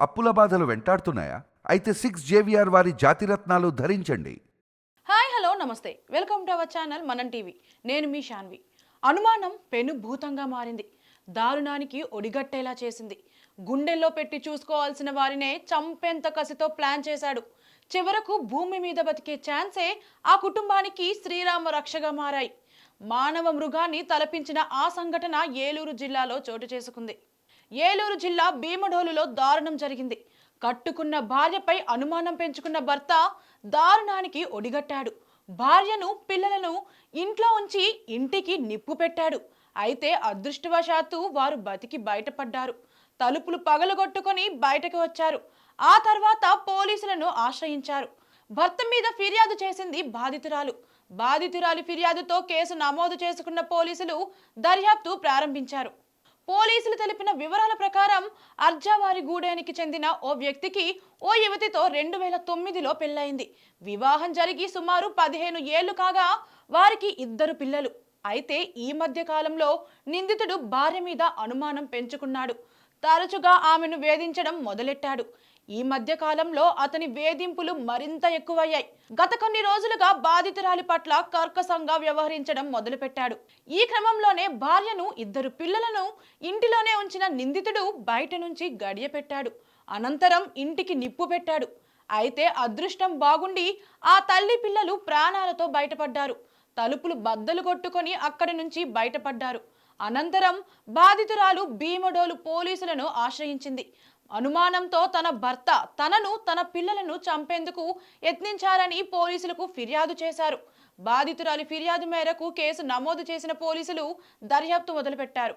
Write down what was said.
అప్పుల బాధలు వెంటాడుతున్నాయా? అయితే సిక్స్ జేవిఆర్ వారి జాతిరత్నాలు ధరించండి. హాయ్ హలో నమస్తే. Welcome to our channel Manam TV. నేను మీ షాన్వి. అనుమానం పెను భూతంగా మారింది. దారుణానికి ఒడిగట్టేలా చేసింది. గుండెల్లో పెట్టి చూసుకోవాల్సిన వారినే చంపేంత కసితో ప్లాన్ చేశాడు. చివరకు భూమి మీద బతికే ఛాన్సే ఆ కుటుంబానికి శ్రీరామ రక్షగా మారాయి. మానవ మృగాన్ని తలపించిన ఆ సంఘటన ఏలూరు జిల్లాలో చోటు చేసుకుంది. ఏలూరు జిల్లా భీమడోలులో దారుణం జరిగింది. కట్టుకున్న భార్యపై అనుమానం పెంచుకున్న భర్త దారుణానికి ఒడిగట్టాడు. భార్యను పిల్లలను ఇంట్లో ఉంచి ఇంటికి నిప్పు పెట్టాడు. అయితే అదృష్టవశాత్తు వారు బతికి బయటపడ్డారు. తలుపులు పగలగొట్టుకొని బయటకు వచ్చారు. ఆ తర్వాత పోలీసులను ఆశ్రయించారు. భర్త మీద ఫిర్యాదు చేసింది బాధితురాలు. బాధితురాలి ఫిర్యాదుతో కేసు నమోదు చేసుకున్న పోలీసులు దర్యాప్తు ప్రారంభించారు. పోలీసులు తెలిపిన వివరాల ప్రకారం అర్జావారి గూడెనికి చెందిన ఓ వ్యక్తికి ఓ యువతితో రెండు వేల తొమ్మిదిలో పెళ్ళయింది. వివాహం జరిగి సుమారు పదిహేను ఏళ్ళు కాగా వారికి ఇద్దరు పిల్లలు. అయితే ఈ మధ్య కాలంలో నిందితుడు భార్య మీద అనుమానం పెంచుకున్నాడు. తరచుగా ఆమెను వేధించడం మొదలెట్టాడు. ఈ మధ్య కాలంలో అతని వేధింపులు మరింత ఎక్కువయ్యాయి. గత కొన్ని రోజులుగా బాధితురాలి పట్ల కర్కశంగా వ్యవహరించడం మొదలుపెట్టాడు. ఈ క్రమంలోనే భార్యను ఇద్దరు పిల్లలను ఇంటిలోనే ఉంచిన నిందితుడు బయట నుంచి గడియపెట్టాడు. అనంతరం ఇంటికి నిప్పు పెట్టాడు. అయితే అదృష్టం బాగుండి ఆ తల్లి పిల్లలు ప్రాణాలతో బయటపడ్డారు. తలుపులు బద్దలు కొట్టుకొని అక్కడి నుంచి బయటపడ్డారు. అనంతరం బాధితురాలు భీమడోలు పోలీసులను ఆశ్రయించింది. అనుమానంతో తన భర్త తనను తన పిల్లలను చంపేందుకు యత్నించారని పోలీసులకు ఫిర్యాదు చేశారు. బాధితురాలి ఫిర్యాదు మేరకు కేసు నమోదు చేసిన పోలీసులు దర్యాప్తు మొదలుపెట్టారు.